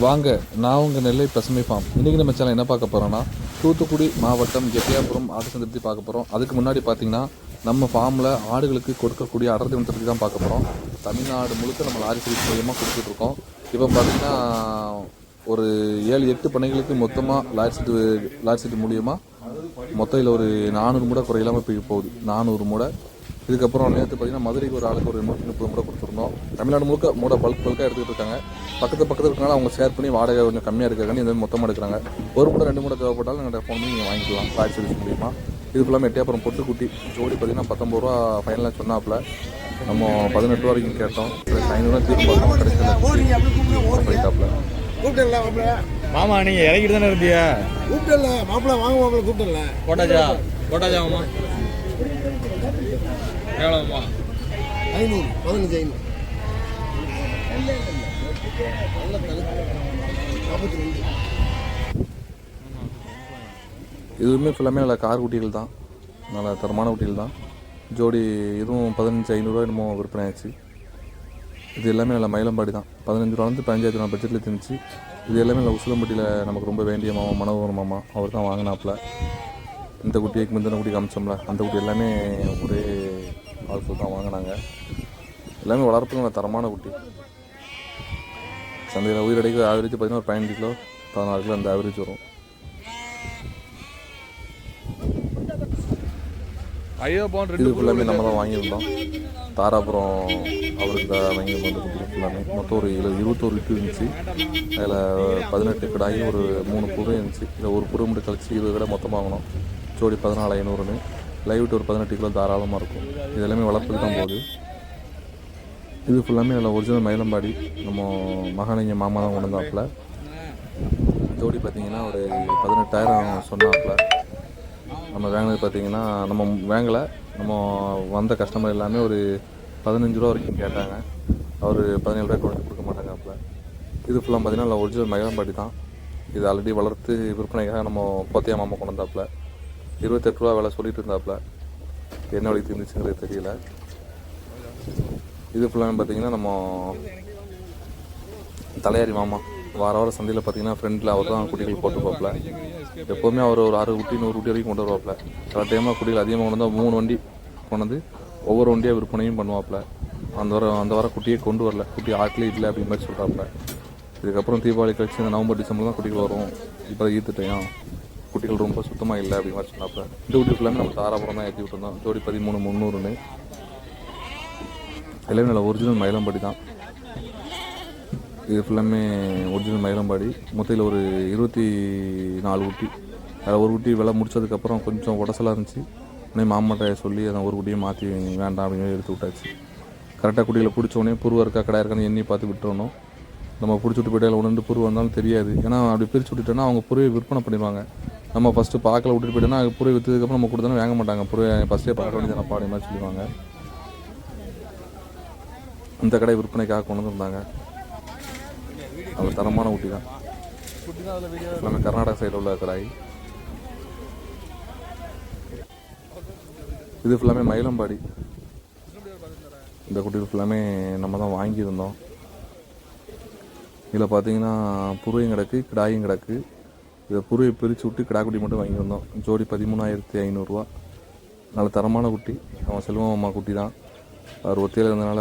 வாங்க நான் உங்கள் நெல்லை பசுமை ஃபார்ம் இன்றைக்கி நம்ம சேனல் என்ன பார்க்க போகிறோன்னா தூத்துக்குடி மாவட்டம் எட்டயாபுரம் ஆடு சந்தை பார்க்க போகிறோம் அதுக்கு முன்னாடி பார்த்தீங்கன்னா நம்ம ஃபார்மில் ஆடுகளுக்கு கொடுக்கக்கூடிய அடர்த்தி வந்து தான் பார்க்க போகிறோம் தமிழ்நாடு முழுக்க நம்ம லாரி சர்வீஸ் மூலியமாக கொடுத்துட்ருக்கோம் இப்போ பார்த்திங்கன்னா ஒரு ஏழு எட்டு பண்ணைகளுக்கு மொத்தமாக லாரி சீட்டு லாரி சீட்டு மூலியமாக மொத்தம் இதில் ஒரு நானூறு மூடை குறையில்லாமல் போய் போகுது. நானூறு மூடை இதுக்கப்புறம் நேற்று பார்த்தீங்கன்னா மதுரைக்கு ஒரு ஆளுக்கு ஒரு நூற்றி முப்பது மூடை கொடுத்துருந்தோம். தமிழ்நாடு முழுக்க மூடை பல்க் பல்காக எடுத்துக்கிட்டு இருக்காங்க. பக்கத்து பக்கத்தில் இருக்கனால அவங்க ஷேர் பண்ணி வாடகை கொஞ்சம் கம்மியாக இருக்காங்க இந்த மாதிரி மொத்தமாக எடுக்கிறாங்க. ஒரு மூடை ரெண்டு மூடை தேவைப்பட்டாலும் எங்கள்கிட்ட ஃபோன் பண்ணி நீங்கள் வாங்கிக்கலாம். லாரி சர்வீஸ் மூலியமாக இது ஃபுல்லாக எட்டியாப்புறம் பொட்டுக்குட்டி ஜோடி பார்த்தீங்கன்னா பத்தொம்பது ரூபா ஃபைனலாக சொன்னாப்புல நம்ம பதினெட்டு ரூபா வரைக்கும் கேட்டோம். போயிட்டாப்புல கூப்பிட்டல மாப்பிள. மாமா நீங்க இறங்கிட்டு தானே இருந்தியா? கூப்பிட்டல மாப்பிள வாங்க மாப்பிள கூப்பிட்டல போட்டாச்சா? போட்டாச்சா மாமா? எவ்வளோம்மா ஐநூறு பதினஞ்சு ஐநூறு. இதுவுமே ஃபுல்லாமே நல்ல கார் குட்டிகள் தான். நல்ல தரமான குட்டிகள் தான். ஜோடி இதுவும் பதினஞ்சு ஐநூறுரூவா என்னமோ விற்பனை ஆச்சு. இது எல்லாமே நல்ல மயிலம்பாடி தான். பதினஞ்சு ரூபாலேருந்து பதினஞ்சாயிரத்து ரூபா பட்ஜெட்டில் இருந்துச்சு. இது எல்லாமே நல்ல உசிலம்பட்டியில் நமக்கு ரொம்ப வேண்டிய மாமா மனோகர் மாமா அவர் தான் வாங்கினாப்புல. இந்த குட்டிக்கு முந்தின குட்டி காமிச்சோம்ல. அந்த குட்டி எல்லாமே ஒரே ஆள்கள் தான் வாங்கினாங்க. எல்லாமே வளர்ப்புக்கு நல்ல தரமான குட்டி. சந்தையில் உயிரடைக்கு ஆவரேஜ் பார்த்தீங்கன்னா ஒரு பதினஞ்சு கிலோ பதினாறு கிலோ அந்த ஆவரேஜ் வரும். இது ஃபுல்லாமே நம்ம தான் வாங்கியிருந்தோம். தாராபுரம் அவருக்கு தான் வாங்கி வந்து ஃபுல்லாமே மொத்தம் ஒரு இரு இருபத்தோரு லிட்டர் இருந்துச்சு. அதில் பதினெட்டு கிடாயி ஒரு மூணு புரு இருந்துச்சு. இதில் ஒரு புரு மட்டும் கழிச்சு இருபது கடை மொத்தமாக வாங்கினோம். ஜோடி பதினாலு ஐநூறுன்னு லைவ் ஒரு பதினெட்டு கிலோ தாராளமாக இருக்கும். இது எல்லாமே வளர்ப்புக்கு தான் போகுது. இது ஃபுல்லாமே நல்ல ஒரிஜினல் மயிலம்பாடி. நம்ம மகாலிங்க மாமா தான் கொண்டு வந்தாப்புல ஜோடி பார்த்தீங்கன்னா ஒரு பதினெட்டாயிரம் சொன்னாப்புல. நம்ம வாங்கினது பார்த்தீங்கன்னா நம்ம வாங்கலை. நம்ம வந்த கஸ்டமர் எல்லாமே ஒரு பதினஞ்சு ரூபா வரைக்கும் கேட்டாங்க. அவர் பதினேழு ரூபாய் கொண்டு கொடுக்க மாட்டாங்க இது ஃபுல்லாக பார்த்தீங்கன்னா ஒரிஜினல் மயிலாம்பாடி தான். இது ஆல்ரெடி வளர்த்து விற்பனைக்காக நம்ம போத்தையா மாமா கொண்டு வந்தாப்புல. இருபத்தெட்டு ரூபா விலை சொல்லிட்டு இருந்தாப்புல என்ன வழி இருந்துச்சுங்கிறது தெரியல. இது ஃபுல்லாக பார்த்தீங்கன்னா நம்ம தலையாரி மாமா வார வாரம் சந்தையில் பார்த்தீங்கன்னா ஃப்ரெண்டில் அவர் தான் குட்டிகள் போட்டு பார்ப்பல எப்போவுமே அவர் ஒரு அறுபது குட்டி நூறு குட்டி வரைக்கும் கொண்டு வருவாப்புல சில டைமாக குட்டிகள் அதிகமாக கொண்டு வந்தால் மூணு வண்டி கொண்டு வந்து ஒவ்வொரு வண்டியாக விற்பனையும் பண்ணுவாப்புல அந்த வாரம் அந்த வாரம் குட்டியே கொண்டு வரல. குட்டி ஆட்டிலே இல்லை அப்படிங்கிற மாதிரி சொல்கிறாப்புல இதுக்கப்புறம் தீபாவளி கழிச்சு இந்த நவம்பர் டிசம்பர் தான் குட்டிகள் வரும். இப்போ ஈத்துட்டையும் குட்டிகள் ரொம்ப சுத்தமாக இல்லை அப்படிங்கிற மாதிரி சொன்னாப்புல இந்த குட்டி ஃபுல்லாமே நம்ம தாராபுரம் தான் ஏற்றி விட்டுருந்தோம். ஜோடி பதிமூணு முந்நூறுன்னு. எல்லாமே நல்ல ஒரிஜினல் மயிலம்பாடி தான். இது ஃபுல்லாமே ஒரிஜினல் மயிலம்பாடி. மொத்தத்தில் ஒரு இருபத்தி நாலு குட்டி. அதில் ஒரு குட்டி விலை முடிச்சதுக்கப்புறம் கொஞ்சம் உடசலாக இருந்துச்சு. உடனே மாமாட்ட சொல்லி அதை ஒரு குட்டியை மாற்றி வேண்டாம் அப்படின்னு எடுத்து விட்டாச்சு. கரெக்டாக குட்டியில் பிடிச்சோடனே புருவ புருவா இருக்கா கடை இருக்கான்னு எண்ணி பார்த்து விட்டுறணும். நம்ம பிடிச்சி விட்டு போய்ட்டு உணர்ந்து புரு இருந்தாலும் தெரியாது. ஏன்னா அப்படி பிரித்து விட்டுட்டோன்னா அவங்க புருவை விற்பனை பண்ணிடுவாங்க. நம்ம ஃபஸ்ட்டு பார்க்கல விட்டுட்டு போயிட்டோன்னா அது புருவை விற்றதுக்கப்புறம் நம்ம கொடுத்தோன்னா வாங்க மாட்டாங்க. புரிய ஃபஸ்ட்டே பார்க்க வேண்டியது பாடி மாதிரி சொல்லுவாங்க இந்த கடை விற்பனைக்காக கொண்டு வந்திருந்தாங்க அது தரமான ஊட்டி தான். எல்லாமே கர்நாடகா சைடில் உள்ள கடாய் இது ஃபுல்லாமே மயிலம்பாடி. இந்த குட்டி ஃபுல்லாமே நம்ம தான் வாங்கியிருந்தோம். இதில் பார்த்தீங்கன்னா புருவையும் கிடக்கு கிடாயும் கிடக்கு. இதை புருவை பிரித்து விட்டு கிடா குட்டி மட்டும் வாங்கியிருந்தோம் ஜோடி பதிமூணாயிரத்தி ஐநூறுரூவா நல்ல தரமான குட்டி. அவன் செல்வம் அம்மா குட்டி தான். அவர் ஒத்தையில் இருந்தனால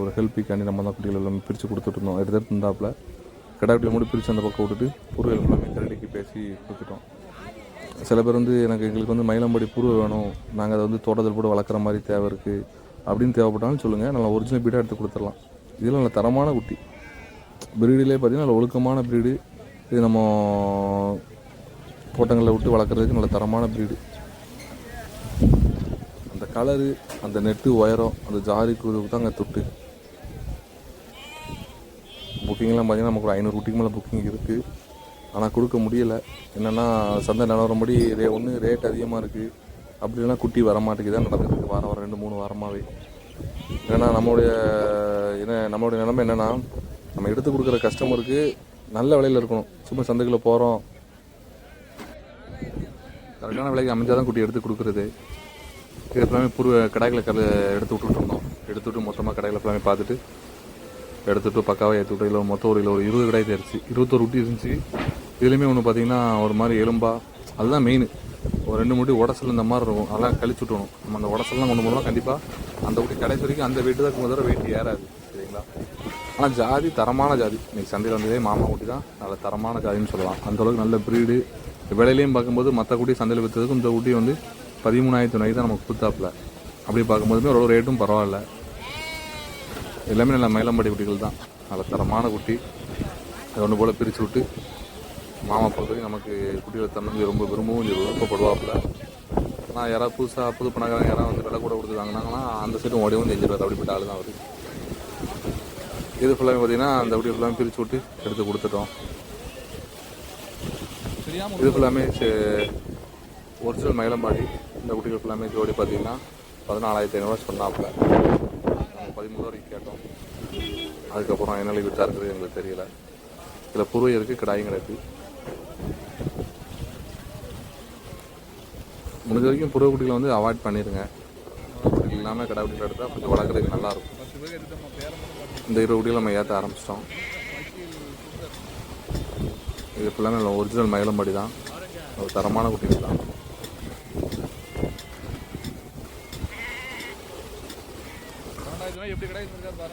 ஒரு ஹெல்ப்புக்காண்டி நம்ம தான் குட்டிகள் எல்லாமே பிரித்து கொடுத்துட்டு இருந்தோம். எடுத்து இருந்தாப்புல கடாக்குட்டியை மட்டும் பிரித்து அந்த பக்கம் விட்டுட்டு புருவல் எல்லாமே கரடிக்கு பேசி கொடுத்துட்டோம். சில பேர் வந்து எனக்கு எங்களுக்கு வந்து மயிலம்படி புருவை வேணும். நாங்கள் அதை வந்து தோட்டத்தில் போட்டு வளர்க்குற மாதிரி தேவை இருக்குது அப்படின்னு தேவைப்பட்டாலும் சொல்லுங்கள் நல்லா ஒரிஜினல் பீடாக எடுத்து கொடுத்துடலாம். இதில் நல்ல தரமான குட்டி. பிரீடிலே பார்த்தீங்கன்னா நல்ல ஒழுக்கமான பிரீடு இது நம்ம தோட்டங்களில் விட்டு வளர்க்குறதுக்கு நல்ல தரமான ப்ரீடு அந்த கலரு அந்த நெட்டு உயரம் அந்த ஜாரி குழுவுக்கு தான் அங்கே தொட்டு. புக்கிங்லாம் பார்த்தீங்கன்னா நமக்கு ஒரு ஐநூறு குட்டிக்கு மேலே புக்கிங் இருக்குது ஆனால் கொடுக்க முடியலை. என்னென்னா சந்தை நிலவரம்படி ரே ஒன்று ரேட் அதிகமாக இருக்குது அப்படி இல்லைன்னா குட்டி வர தான் நடந்துருக்கு வாரம் வாரம் ரெண்டு மூணு வாரமாகவே ஏன்னா நம்மளுடைய என்ன நம்மளுடைய நிலைமை என்னென்னா நம்ம எடுத்து கொடுக்குற கஸ்டமருக்கு நல்ல விலையில் இருக்கணும். சும்மா சந்தைக்குள்ளே போகிறோம் கரெக்டான விலைக்கு அமைஞ்சால் தான் குட்டி எடுத்து கொடுக்குறது. இது எல்லாமே புரு கடைகளை கல் எடுத்து விட்டுட்டு எடுத்து விட்டு மொத்தமாக கடைகளை எல்லாமே பார்த்துட்டு எடுத்துட்டு பக்காவாக ஏற்றி விட்டு இல்லை மொத்தம் ஒரு இல்லை ஒரு இருபது கடை தெரிச்சு இருபத்தொரு குட்டி இருந்துச்சு. இதுலேயுமே ஒன்று பார்த்தீங்கன்னா ஒரு மாதிரி எலும்பா அதுதான் மெயின் ஒரு ரெண்டு முடி உடசல் இந்த மாதிரி இருக்கும். அதெல்லாம் கழிச்சு விட்டணும் நம்ம அந்த உடசல்லாம் கொண்டு போனால் கண்டிப்பாக அந்த குட்டி கடைசி வரைக்கும் அந்த வெயிட்டு தான் இருக்கும் தவிர வெயிட் ஏறாது சரிங்களா? ஆனால் ஜாதி தரமான ஜாதி. இன்றைக்கி சந்தையில் வந்ததே மாமா குட்டி தான். நல்ல தரமான ஜாதின்னு சொல்லலாம். அந்தளவுக்கு நல்ல ப்ரீடு விலையிலையும் பார்க்கும்போது மற்ற குட்டி சந்தையில் விற்றதுக்கும் இந்த குட்டி வந்து பதிமூணாயிரத்து தொண்ணூறு தான் நமக்கு கொடுத்தாப்புல. அப்படி பார்க்கும்போதுமே ஒரு ரேட்டும் பரவாயில்ல. எல்லாமே நல்ல மயிலம்பாடி குட்டிகள் தான். நல்ல தரமான குட்டி. அது ஒன்று போல் பிரித்து விட்டு மாமா பொறுத்தவரைக்கும் நமக்கு குட்டிகளை தந்தது ரொம்ப விரும்பவும் விருப்பப்படுவாப்புல. ஆனால் யாராவது புதுசாக புது பணக்காரங்க யாராவது வந்து விலை கூட கொடுத்து வாங்கினாங்கன்னா அந்த சைடும் ஓடி வந்து எஞ்சிடுவார் அப்படிப்பட்ட ஆள் தான் அவர். இது ஃபுல்லாகவே பார்த்தீங்கன்னா அந்த அப்படியே ஃபுல்லாமே பிரித்து விட்டு எடுத்து கொடுத்துட்டோம். இது ஃபுல்லாமே ஒரிஜினல் மயிலம்பாடி இந்த குட்டிகள் ஃபுல்லாமே ஜோடி பார்த்தீங்கன்னா பதினாலாயிரத்தி ஐநூறுரூவா சொன்னாப்புல. நாங்கள் பதிமூணு வரைக்கும் கேட்டோம். அதுக்கப்புறம் என்ன வித்தா இருக்குது எங்களுக்கு தெரியல. இதில் புருவை இருக்குது கிடாயும் கிடக்கு. முடிஞ்ச வரைக்கும் புருவ குட்டிகளை வந்து அவாய்ட் பண்ணிடுங்க இல்லாமல் கடை குட்டிகள் எடுத்தால் கொஞ்சம் வளர்க்குறதுக்கு நல்லாயிருக்கும் இந்த இருபது நம்ம ஏற்ற ஆரம்பிச்சிட்டோம். இது ஃபுல்லாக நல்ல ஒரிஜினல் மயிலம்பாடி தான். ஒரு தரமான குட்டிகள் தான்.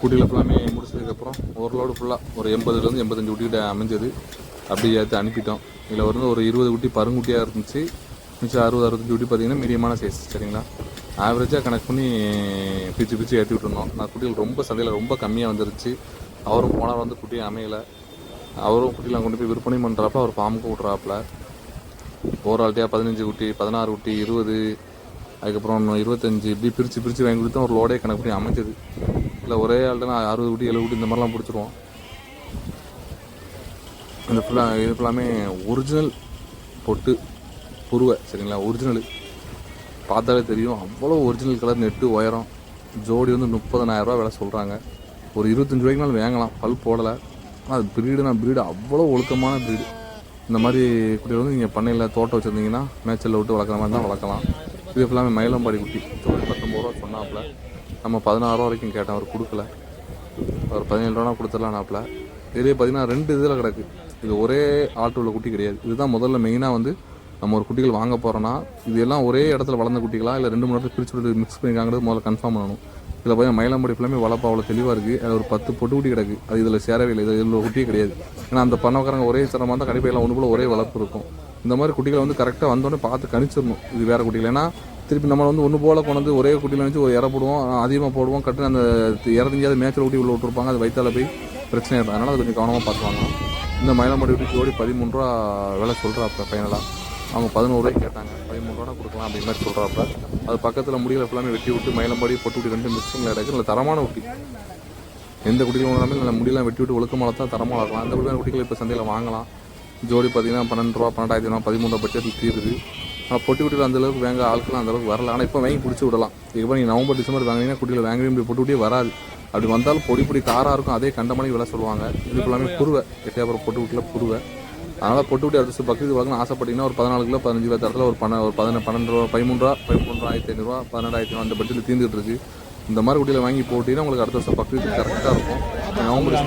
குட்டியில் ஃபுல்லாமே முடிச்சதுக்கப்புறம் ஒரு லோடு ஃபுல்லாக ஒரு எண்பதுலேருந்து எண்பத்தஞ்சு குட்டிகிட்ட அமைஞ்சது. அப்படியே ஏற்றி அனுப்பிட்டோம். இதில் வந்து ஒரு இருபது குட்டி பருங்குட்டியாக இருந்துச்சு. மிச்சம் அறுபது அறுபத்தஞ்சு குட்டி பார்த்தீங்கன்னா மீடியமான சைஸ் சரிங்களா? ஆவரேஜாக கணக்கு பண்ணி பிச்சு பிச்சு ஏற்றி விட்டுருந்தோம் நான் குட்டிகள் ரொம்ப சந்தையில் ரொம்ப கம்மியாக வந்துருச்சு. அவரும் போனால் வந்து குட்டி அமையலை. அவரும் குட்டிலாம் கொண்டு போய் விற்பனை பண்ணுறப்ப அவர் ஃபார்முக்கு விட்றாப்புல ஒரு ஆள்கிட்டயா பதினஞ்சு குட்டி பதினாறு குட்டி இருபது அதுக்கப்புறம் இன்னும் இருபத்தஞ்சு இப்படி பிரித்து பிரித்து வாங்கி கொடுத்தா ஒரு லோடே கணக்கு பண்ணி அமைஞ்சது. இல்லை ஒரே ஆள்கிட்ட நான் அறுபது குட்டி எழுபது குட்டி இந்த மாதிரிலாம் பிடிச்சிருவோம். இந்த ஃபுல்லாக இது ஃபுல்லாமே ஒரிஜினல் பொட்டு புருவை சரிங்களா? ஒரிஜினலு பார்த்தாலே தெரியும். அவ்வளோ ஒரிஜினல் கலர் நெட்டு உயரம் ஜோடி வந்து முப்பதனாயிரரூவா விலை சொல்கிறாங்க ஒரு இருபத்தஞ்சி ரூபாய்க்கு மேலே வாங்கலாம். பல் போடலை. ஆனால் அது ப்ரீடுனா ப்ரீடு அவ்வளோ ஒழுக்கமான ப்ரீடு இந்த மாதிரி குட்டிகள் வந்து நீங்கள் பண்ணையில் தோட்டம் வச்சுருந்தீங்கன்னா மேய்ச்சலில் விட்டு வளர்க்குற மாதிரி தான் வளர்க்கலாம். இது ஃபுல்லாமே மயிலம்பாடி குட்டி. ஜோடி பத்தொம்பது ரூபா சொன்னாப்புல. நம்ம பதினாறுரூவா வரைக்கும் கேட்டோம் அவர் கொடுக்கல. அவர் பதினேழு ரூபா கொடுத்துடலாம்னாப்புல இதே பார்த்தீங்கன்னா ரெண்டு இதில் கிடக்கு. இது ஒரே ஆட்டோவில் குட்டி கிடையாது. இதுதான் முதல்ல மெயினாக வந்து நம்ம ஒரு குட்டிகள் வாங்க போகிறோன்னா இது எல்லாம் ஒரே இடத்துல வளர்ந்த குட்டிகளா இல்லை ரெண்டு மூணு இடத்துல பிரிச்சு விட்டு மிக்ஸ் பண்ணிக்காங்கிறது முதல்ல கன்ஃபார்ம் பண்ணணும். இதில் போய் மயிலாம்படி ஃபுல்லாமே வளர்ப்பு அவ்வளோ தெளிவாக இருக்குது அதில் ஒரு பத்து பொட்டு குட்டி கிடக்கு. அது இதில் சேரவே இல்லை. இது இதில் குட்டியே கிடையாது. ஏன்னா அந்த பண்ணக்காரங்க ஒரே சிரமமாக இருந்தால் கண்டிப்பாக எல்லாம் ஒன்று போல் ஒரே வளர்ப்பு இருக்கும். இந்த மாதிரி குட்டிகளை வந்து கரெக்டாக வந்தோடனே பார்த்து கணிச்சிடணும். இது வேறு குட்டிகள். ஏன்னா திருப்பி நம்ம வந்து ஒன்று போல கொண்டு வந்து ஒரே குட்டியில் வச்சு ஒரு இற போடுவோம் அதிகமாக போடுவோம் கட்டு அந்த இறந்திஞ்சாவது மேய்ச்சல் குட்டி உள்ள விட்டுருப்பாங்க. அது வயிற்றால போய் பிரச்சனை இருக்கும் அதனால் அது கொஞ்சம் கவனமாக பார்த்துவாங்க இந்த மயிலாம்படி குட்டி ஜோடி பதிமூணு ரூபா விலை சொல்கிறாப்ப ஃபைனலாக அவங்க பதினோருவாய்க்கு கேட்டாங்க. பதிமூணு கொடுக்கலாம் அப்படி மாதிரி சொல்கிறாப்ப அது பக்கத்தில் முடியல ஃபுல்லாமே வெட்டி விட்டு மயிலம்பாடி பொட்டு விட்டு ரெண்டு மிக்சிங்கில் இடக்கு நல்ல தரமான குட்டி எந்த குட்டிகளும் இல்லாமல் நல்ல முடியெல்லாம் வெட்டி விட்டு ஒழுக்கமாக தான் தரமாக இருக்கலாம். அந்த குட்டியான குட்டிகளை இப்போ சந்தையில் வாங்கலாம். ஜோடி பார்த்தீங்கன்னா பன்னெண்டு ரூபா பன்னெண்டாயிரத்தி ரூபா பதிமூணு பட்சத்தில் பட்ஜெட்டில் தீருது. ஆனால் பொட்டி குட்டியில் அந்தளவுக்கு வேங்க ஆட்கள்லாம் அந்த அளவுக்கு வரல. ஆனால் இப்போ வாங்கி பிடிச்சி விடலாம். இப்போ நீங்கள் நவம்பர் டிசம்பர் வாங்கினீங்கன்னா குட்டியில் வாங்கவே முடியும். பொட்டு குட்டியே வராது. அப்படி வந்தாலும் பொடி பொடி காராக இருக்கும். அதே கண்டமணி விலை சொல்லுவாங்க. இது ஃபுல்லாமே புருவை எட்டையாபுரம் பொட்டு குட்டியில் புருவை அதனால் பொட்டு அடுத்த அடுத்து பக்கத்து வாங்கணும் ஆசைப்பட்டீங்கன்னா ஒரு பதினாலு கிலோ பதினஞ்சு கிலோ தரத்தில் ஒரு பன்ன ஒரு பதின பன்னெண்டு ரூபா பதிமூணு ரூபா பதிமூணு ரூபா ஆயிரத்தி ஐநூறுரூவா பன்னெண்டாயிரத்தி ஐநூறு அந்த பட்ஜெட்டில் தீர்ந்துட்டு இருக்கு. இந்த மாதிரி குட்டியில் வாங்கி போட்டிங்கன்னா உங்களுக்கு அடுத்த வருஷம் பக்கத்து கரெக்டாக இருக்கும். நவம்பர்